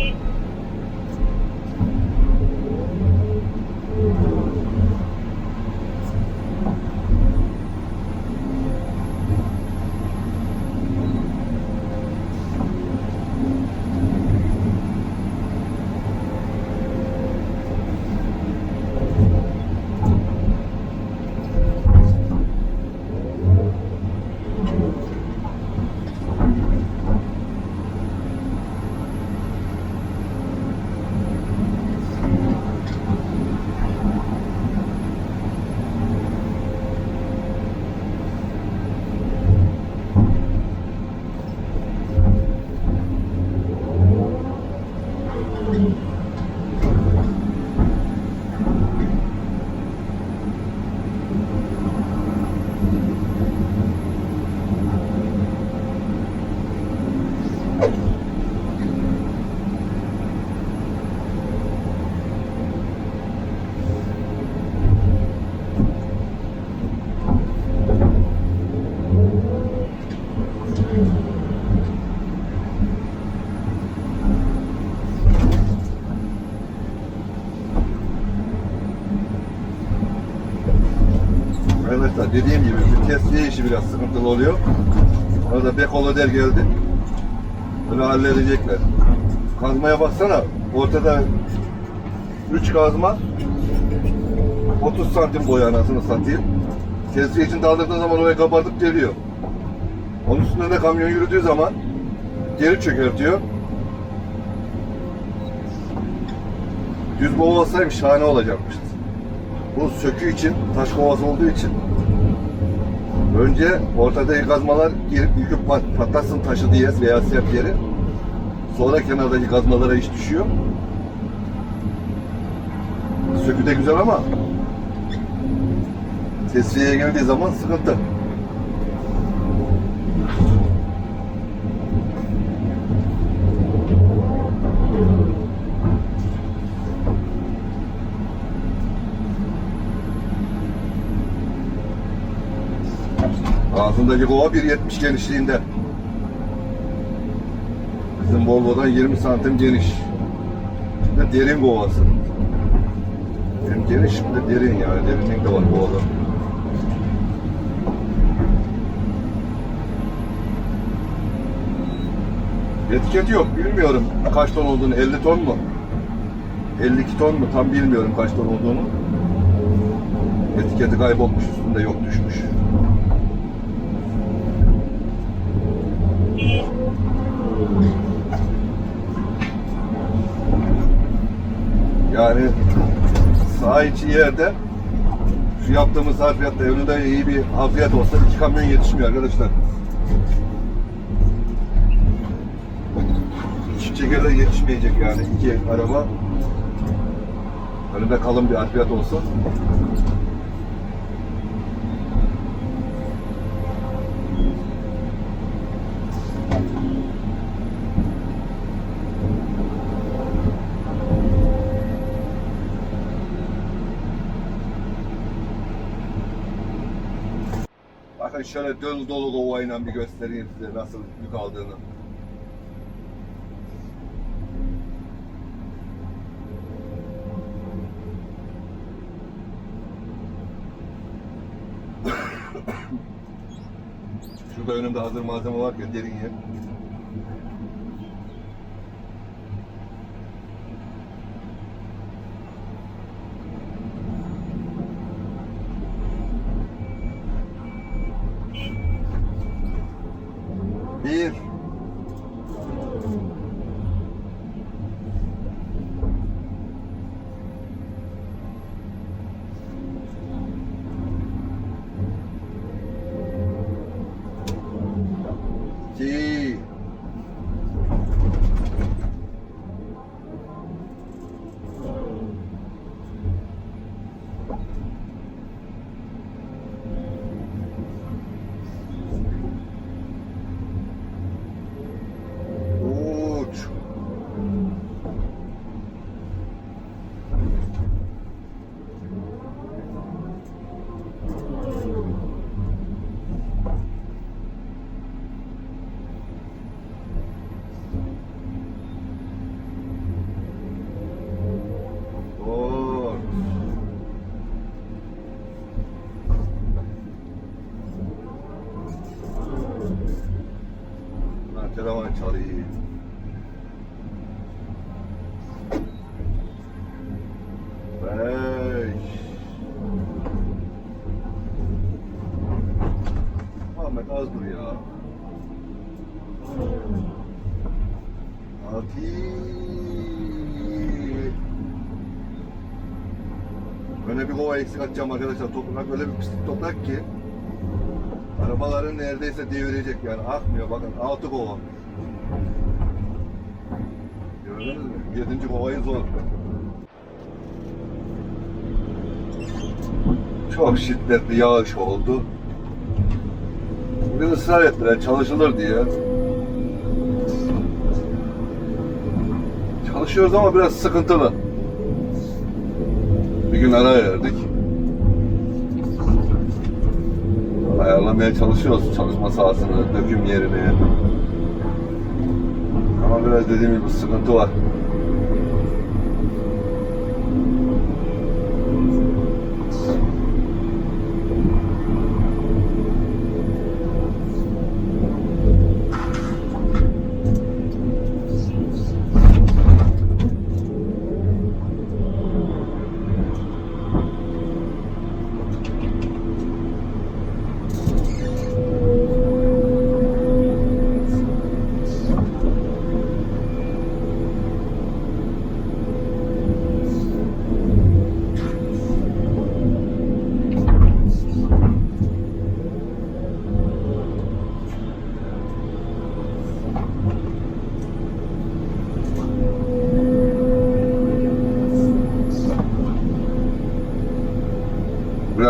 Bye. Arkadaşlar dediğim gibi vitesli işi biraz sıkıntılı oluyor. Orada bekoloder geldi. Bunu halledecekler. Kazmaya baksana. Ortada 3 kazma 30 santim boy anasını satayım. Kesri için daldırdığı zaman oraya kabartıp geliyor. Onun üstünde de kamyon yürüdüğü zaman geri çökertiyor. Düz kova olsaymış şahane olacakmış. Bu sökü için, taş kovası olduğu için önce ortadaki kazmalar girip yüküp pat, patlatsın taşı diye veya sert yeri. Sonra kenardaki kazmalara iş düşüyor. Sökü de güzel ama tesviyeye geldiği zaman sıkıntı. Ağzındaki kova 1.70 genişliğinde. Bizim Volvo'dan 20 santim geniş. De derin kovası. Hem geniş bir de derin yani. Derinlik de var kovada. Etiketi yok. Bilmiyorum kaç ton olduğunu. 50 ton mu? 52 ton mu? Tam bilmiyorum kaç ton olduğunu. Etiketi kaybolmuş. Üstünde yok düşmüş. Yani sağ içi yerde şu yaptığımız harfiyatta önünde iyi bir hafriyat olsa iki kamyon yetişmiyor arkadaşlar. Çift çekerle yetişmeyecek yani iki araba. Önünde kalın bir harfiyat olsa. Bakın şöyle dolu dolu kovayla bir göstereyim size nasıl yük aldığını. Şurada önümde hazır malzeme var ya derin yer. Bir. İki. Da çalayım. Beş. Ahmet az dur ya. Altı. Böyle bir kova eksik atacağım arkadaşlar. Toprak öyle bir pislik toprak ki arabaların neredeyse devirecek yani akmıyor bakın altı kova. Gördünüz mü? Yedinci kovayı zor. Çok şiddetli yağış oldu. Bugün ısrar ettiler çalışılır diye. Çalışıyoruz ama biraz sıkıntılı. Bir gün ara verdik. Ayarlamaya çalışıyoruz çalışma sahasını, döküm yerini. Ama biraz dediğim gibi sıkıntı var.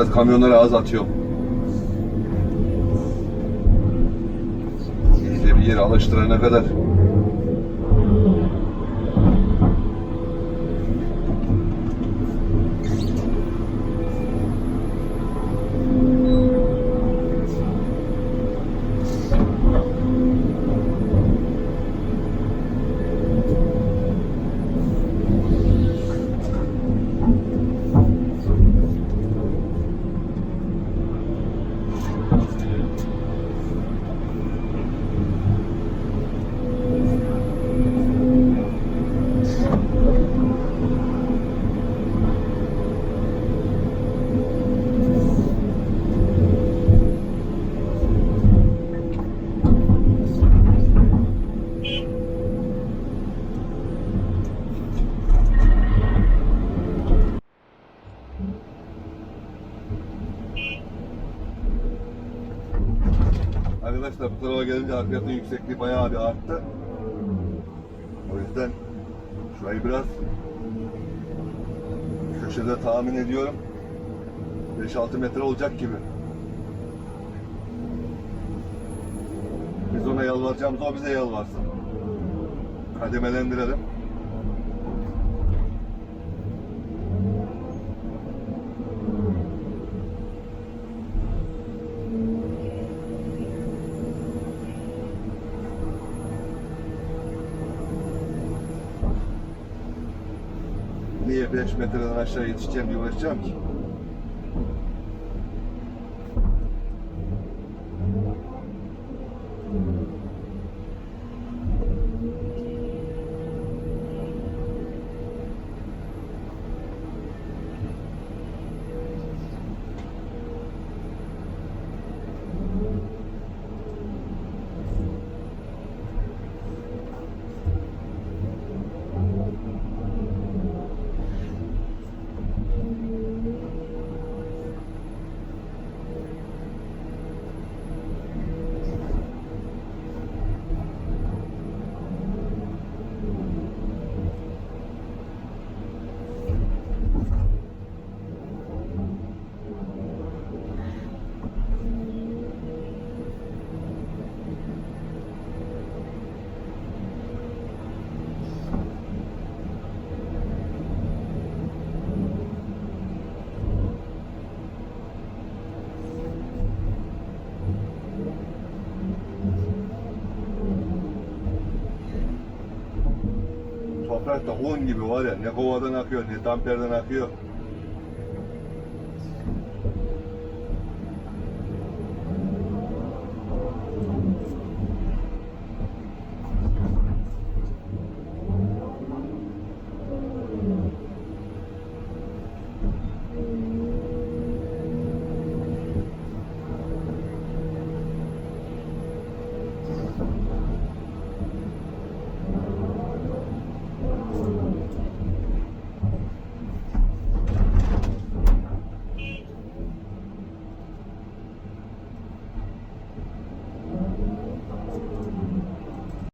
Biraz kamyonları az atıyorum. İyice bir yere alıştırana kadar. Arkadaşlar bu tarafa gelince harfiyatın yüksekliği bayağı bir arttı. O yüzden şurayı biraz köşede tahmin ediyorum 5-6 metre olacak gibi. Biz ona yalvaracağımız o bize yalvarsın. Kademelendirelim. myje, wiesz, metra na szyi, trzciem. Da un gibi var ya ne kovadan akıyor ne damperden akıyor.